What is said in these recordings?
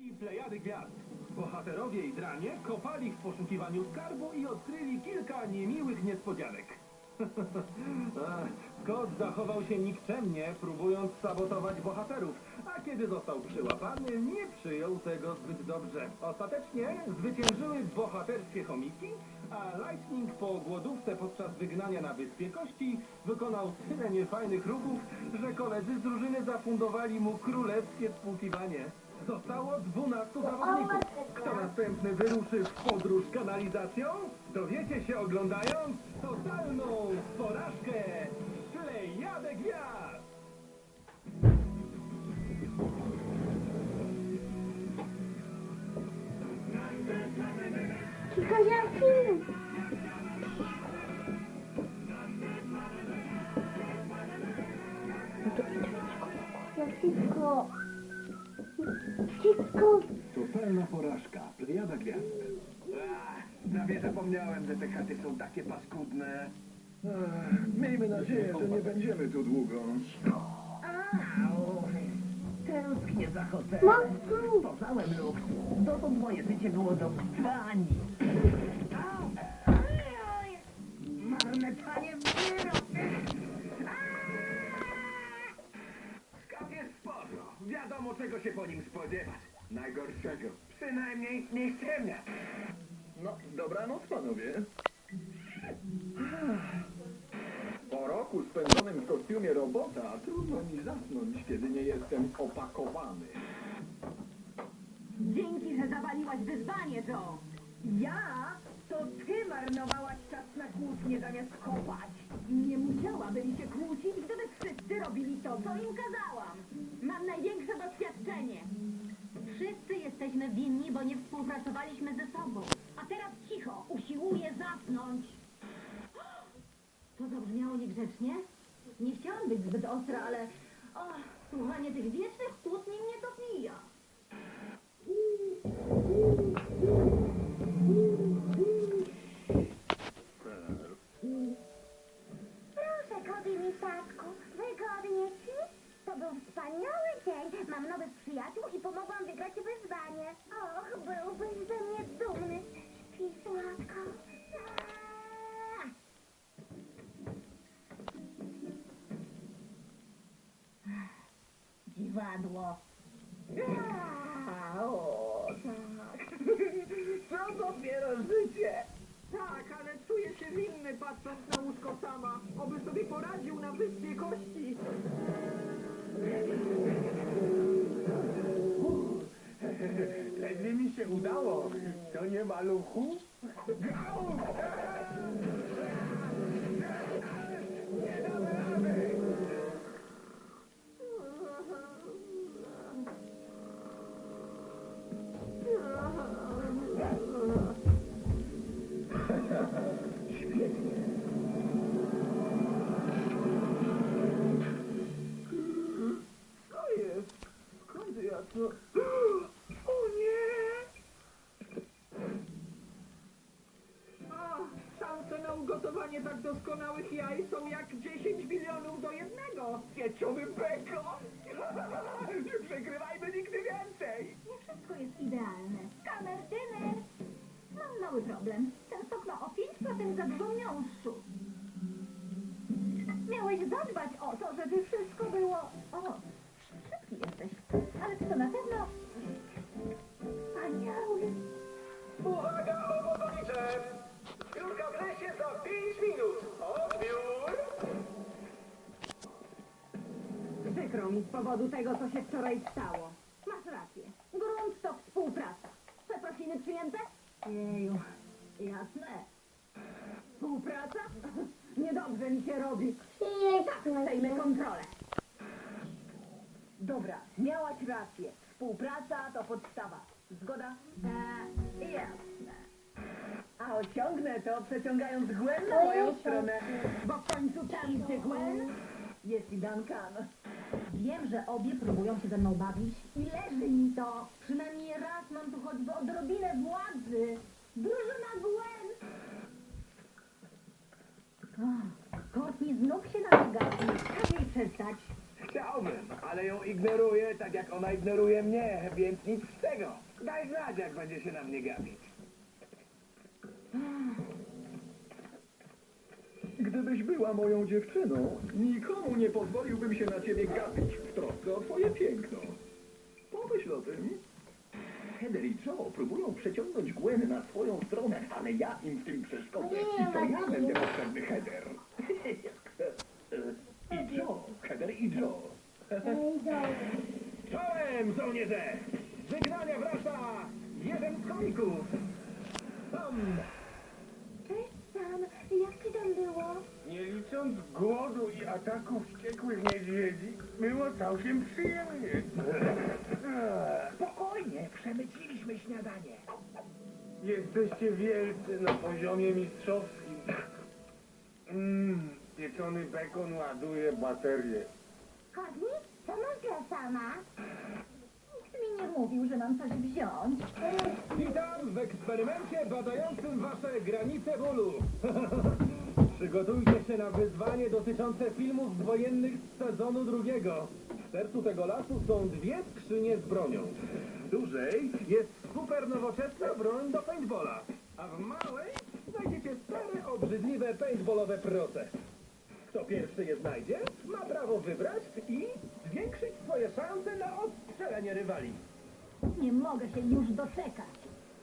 I plejady gwiazd. Bohaterowie i dranie kopali w poszukiwaniu skarbu i odkryli kilka niemiłych niespodzianek. Scott zachował się nikczemnie, próbując sabotować bohaterów, a kiedy został przyłapany, nie przyjął tego zbyt dobrze. Ostatecznie zwyciężyły bohaterskie chomiki, a Lightning po głodówce podczas wygnania na Wyspie Kości wykonał tyle niefajnych ruchów, że koledzy z drużyny zafundowali mu królewskie spłukiwanie. Zostało 12 zawodników. Kto następny wyruszy w podróż kanalizacją? Dowiecie się oglądając totalną porażkę Plejadę Gwiazd! Film. No. Cicho. Totalna porażka Plejada Gwiazd. Prawie zapomniałem, że te chaty są takie paskudne. Miejmy nadzieję, że nie będziemy tu długo. Au! Tęsknię za hotelem. Matku. Poznałem luks. Dotąd moje życie było do pani. Marne panie wyrok. Skarb jest sporo. Wiadomo, czego się po nim spodziewać. Najgorszego. Przynajmniej nie ściemnia. No, dobranoc panowie. Po roku spędzonym w kostiumie robota trudno mi zasnąć, kiedy nie jestem opakowany. Dzięki, że zawaliłaś wyzwanie, Joe. Ja? To ty marnowałaś czas na kłótnie zamiast kopać. Nie musiałabyli się kłócić, gdyby wszyscy robili to, co im kazałam. Jesteśmy winni, bo nie współpracowaliśmy ze sobą. A teraz cicho, usiłuję zasnąć. To zabrzmiało niegrzecznie? Nie chciałam być zbyt ostra, ale... O, słuchanie tych wiecznych kłótni mnie dopija. Proszę, kobi misaczku. Wygodnie ci? To był wspaniały dzień. Mam nowych przyjaciół i wygrać wyzwanie. Och, byłbyś ze mnie dumny. Aaa. Dziwadło. A, o, tak. Co dopiero życie? Tak, ale czuję się winny patrząc na łóżko sama. Oby sobie poradził na wyspie kości. Nie maluchu? Nie damy rady. Problem. Ten sok ma o 5% za dużo miąższu. Miałeś zadbać o to, żeby wszystko było... O, szybki jesteś. Ale czy to na pewno... Wspaniały. Uwaga, obozowicze! Piórka w lesie za 5 minut. Odbiór! Przykro mi z powodu tego, co się wczoraj stało. Masz rację. Grunt to współpraca. Przeprosiny przyjęte? Jeju, jasne. Współpraca? Niedobrze mi się robi. Tak, przejmę kontrolę. Dobra, miałaś rację. Współpraca to podstawa. Zgoda? Eee, jasne. A osiągnę to przeciągając Gwen na moją stronę. Bo w końcu tam się Gwen. Jest i Duncan. Wiem, że obie próbują się ze mną bawić i leży mi to. Przynajmniej raz mam tu choćby odrobinę władzy. Drużyna Gwen! Oh, Courtney znów się nalega. Każ jej przestać. Chciałbym, ale ją ignoruję tak jak ona ignoruje mnie, więc nic z tego. Daj znać, jak będzie się na mnie gapić. Gdybyś była moją dziewczyną, nikomu nie pozwoliłbym się na ciebie gapić w trosce o twoje piękno. Pomyśl o tym. Heather i Joe próbują przeciągnąć Gwen na swoją stronę, ale ja im w tym przeszkodzę. I to ja będę potrzebny Heather. I Joe. Heather i Joe. Czołem, żołnierze! Z wygnania wraca jeden z komików! Tam! Cześć, Sam. Jak ci tam było? Nie licząc głodu i ataków wściekłych niedźwiedzi, było całkiem przyjemnie. Spokojnie, przemyciliśmy śniadanie. Jesteście wielcy na poziomie mistrzowskim. Mmm, pieczony bekon ładuje baterię. Chodni? Co masz dla sama? Nikt mi nie mówił, że mam coś wziąć. Witam w eksperymencie badającym wasze granice bólu. Przygotujcie się na wyzwanie dotyczące filmów wojennych z sezonu drugiego. W sercu tego lasu są dwie skrzynie z bronią. W dużej jest super nowoczesna broń do paintballa, a w małej znajdziecie stare, obrzydliwe paintballowe proce. Kto pierwszy je znajdzie, ma prawo wybrać i zwiększyć swoje szanse na odstrzelenie rywali. Nie mogę się już doczekać.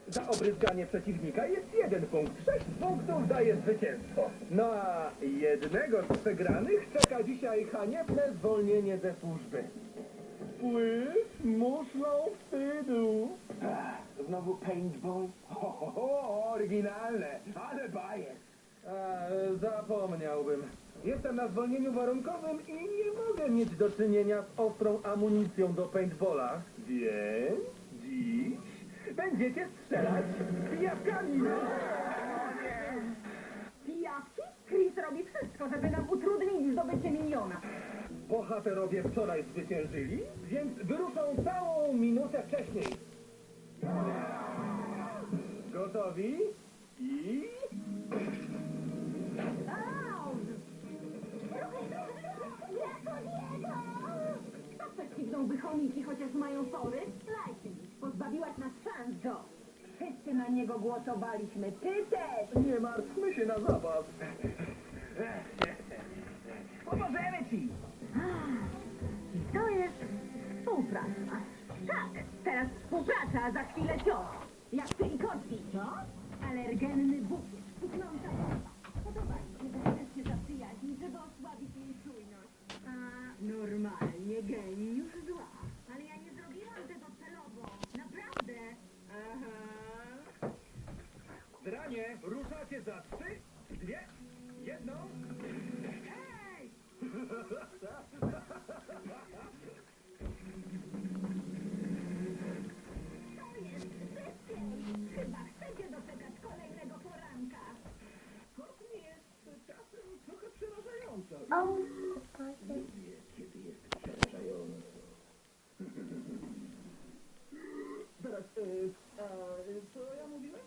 Za obryzganie przeciwnika jest jeden punkt. Sześć punktów daje zwycięstwo. No a jednego z przegranych czeka dzisiaj haniebne zwolnienie ze służby. Wpływ muszlą wstydu. Znowu paintball? Ho, ho, ho, oryginalne, ale bajer. A, zapomniałbym. Jestem na zwolnieniu warunkowym i nie mogę mieć do czynienia z ostrą amunicją do paintballa. Więc będziecie strzelać pijawkami. Pijawki? Chris robi wszystko, żeby nam utrudnić zdobycie miliona. Bohaterowie wczoraj zwyciężyli, więc wyruszą całą minutę wcześniej. Gotowi? I... Kto prześcignąłby chomiki, chociaż mają pory? Lightning. Pozbawiłaś nas Wszyscy na niego głosowaliśmy. Ty też! Nie martwmy się na zapas. Pomożemy ci! I to jest współpraca. Tak, teraz współpraca, a za chwilę cios. Jak ty i kotki, co? Alergenny bukiet, puknąca bomba. Podoba mi się, że chcesz się zaprzyjaźnić, żeby osłabić jej czujność. A, normalnie geniusz zła. Ale ja nie zrobiłam tego celowo. Naprawdę. Aha. Dranie, ruszacie za trzy, dwie, jedną. Hej! To jest szybciej. Chyba chcecie doczekać kolejnego poranka. Courtney jest czasem trochę przerażająca. O, Kiedy jest przerażająco. Teraz, e, a, e, co ja mówiłem?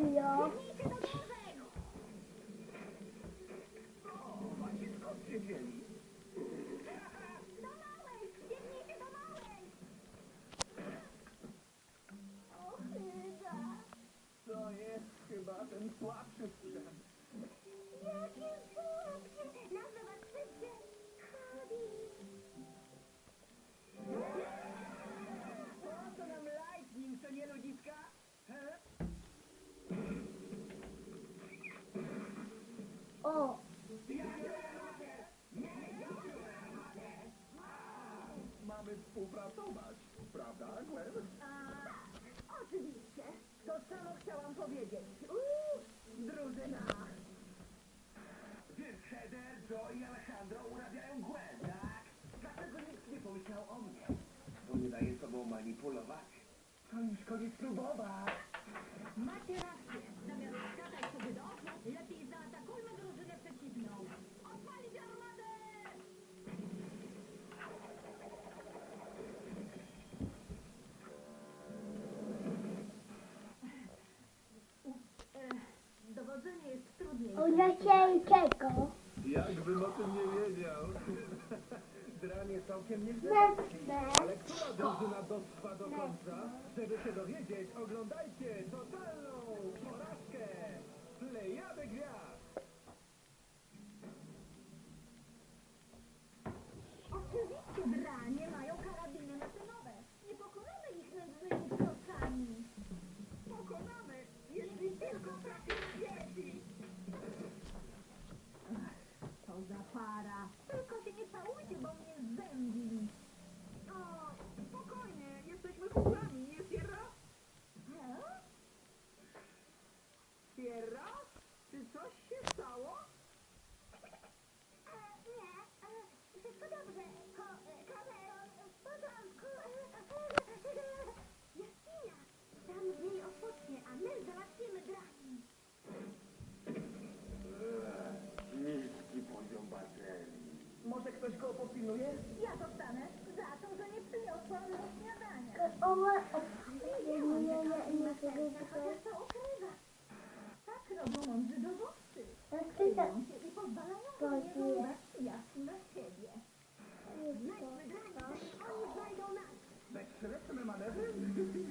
chyba. To jest chyba ten słabszy O! Mamy współpracować, prawda, Gwen? A, oczywiście. To samo chciałam powiedzieć. Uuu, drużyna. Ty, Heather, Joe i Alejandro urabiają Gwen, tak? Dlaczego nikt nie pomyślał o mnie? Bo nie daje sobą manipulować. To już koniec próbować. Macie rację. Zamiast gadać sobie do oczu, lepiej Jakiego? Jakbym o tym nie wiedział. Dranie całkiem nieźle. Ale która drużyna dotrwa do końca? Żeby się dowiedzieć, oglądajcie totalną porażkę Plejady Gwiazd. Amen.